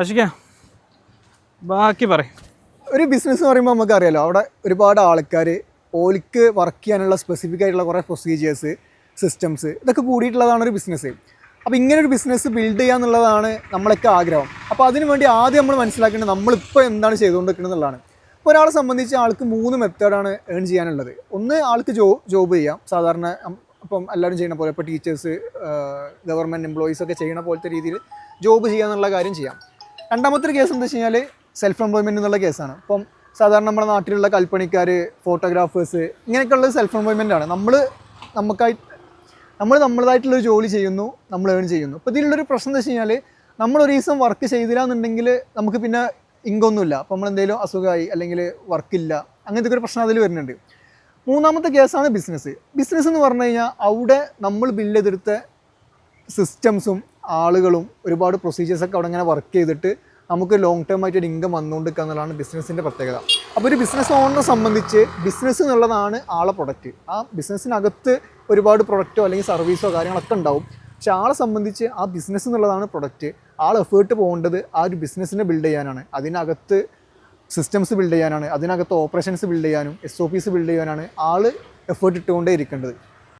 ആഷിക്ക ബാക്കി പറ ഒരു ബിസിനസ് എന്ന് പറയുമ്പോൾ നമുക്കറിയാലോ അവിടെ ഒരുപാട് ആൾക്കാർ ഓലിക്ക് വർക്ക് ചെയ്യാനുള്ള സ്പെസിഫിക് ആയിട്ടുള്ള കുറേ പ്രൊസീജിയേഴ്സ് സിസ്റ്റംസ് ഇതൊക്കെ കൂടിയിട്ടുള്ളതാണ് ഒരു ബിസിനസ് അപ്പോൾ ഇങ്ങനെ ഒരു ബിസിനസ് ബിൽഡ് ചെയ്യുക എന്നുള്ളതാണ് നമ്മളൊക്കെ ആഗ്രഹം. അപ്പോൾ അതിനു വേണ്ടി ആദ്യം നമ്മൾ മനസ്സിലാക്കേണ്ടത് നമ്മളിപ്പോൾ എന്താണ് ചെയ്തുകൊണ്ടിരിക്കുന്നത് എന്നുള്ളതാണ്. ഇപ്പോൾ ഒരാളെ സംബന്ധിച്ച് ആൾക്ക് മൂന്ന് മെത്തേഡാണ് ഏൺ ചെയ്യാനുള്ളത്. ഒന്ന് ആൾക്ക് ജോ ജോബ് ചെയ്യാം. സാധാരണ ഇപ്പം എല്ലാവരും ചെയ്യുന്ന പോലെ ഇപ്പോൾ ടീച്ചേഴ്സ് ഗവൺമെന്റ് എംപ്ലോയീസ് ഒക്കെ ചെയ്യുന്ന പോലത്തെ രീതിയിൽ ജോബ് ചെയ്യുക എന്നുള്ള കാര്യം ചെയ്യാം. രണ്ടാമത്തെ ഒരു കേസ് എന്താ വെച്ച് കഴിഞ്ഞാൽ സെൽഫ് എംപ്ലോയ്മെന്റ് എന്നുള്ള കേസാണ് ഇപ്പം സാധാരണ നമ്മുടെ നാട്ടിലുള്ള കൽപ്പണിക്കാർ ഫോട്ടോഗ്രാഫേഴ്സ് ഇങ്ങനെയൊക്കെയുള്ള സെൽഫ് എംപ്ലോയ്മെന്റ് ആണ്. നമ്മൾ നമുക്കായി നമ്മൾ നമ്മളതായിട്ടുള്ളൊരു ജോലി ചെയ്യുന്നു നമ്മൾ ഏൺ ചെയ്യുന്നു. അപ്പോൾ ഇതിലുള്ളൊരു പ്രശ്നം എന്താ വെച്ച് കഴിഞ്ഞാൽ ഒരു ദിവസം വർക്ക് ചെയ്തില്ല എന്നുണ്ടെങ്കിൽ നമുക്ക് പിന്നെ ഇങ്കൊന്നുമില്ല അപ്പോൾ നമ്മൾ എന്തെങ്കിലും അസുഖമായി അല്ലെങ്കിൽ വർക്കില്ല അങ്ങനത്തെ ഒരു പ്രശ്നം അതിൽ വരുന്നുണ്ട്. മൂന്നാമത്തെ കേസാണ് ബിസിനസ് ബിസിനസ് എന്ന് പറഞ്ഞു കഴിഞ്ഞാൽ അവിടെ നമ്മൾ ബിൽഡ് ചെയ്തെടുത്ത സിസ്റ്റംസും ആളുകളും ഒരുപാട് പ്രൊസീജിയേഴ്സൊക്കെ അവിടെ ഇങ്ങനെ വർക്ക് ചെയ്തിട്ട് നമുക്ക് ലോങ് ടേം ആയിട്ട് ഒരു ഇൻകം വന്നുകൊണ്ടിരിക്കുക എന്നുള്ളതാണ് ബിസിനസ്സിന്റെ പ്രത്യേകത. അപ്പോൾ ഒരു ബിസിനസ് ഓണറിനെ സംബന്ധിച്ച് ബിസിനസ് എന്നുള്ളതാണ് ആളെ പ്രൊഡക്റ്റ് ആ ബിസിനസ്സിനകത്ത് ഒരുപാട് പ്രൊഡക്റ്റോ അല്ലെങ്കിൽ സർവീസോ കാര്യങ്ങളൊക്കെ ഉണ്ടാവും. പക്ഷെ ആളെ സംബന്ധിച്ച് ആ ബിസിനസ് എന്നുള്ളതാണ് പ്രൊഡക്റ്റ് ആൾ എഫേർട്ട് പോകേണ്ടത് ആ ഒരു ബിസിനസ്സിനെ ബിൽഡ് ചെയ്യാനാണ്. അതിനകത്ത് സിസ്റ്റംസ് ബിൽഡ് ചെയ്യാനാണ്. അതിനകത്ത് ഓപ്പറേഷൻസ് ബിൽഡ് ചെയ്യാനും എസ് ഒ പീസ് ബിൽഡ് ചെയ്യാനാണ് ആൾ എഫേർട്ട് ഇട്ടുകൊണ്ടേ ഇരിക്കേണ്ടത്.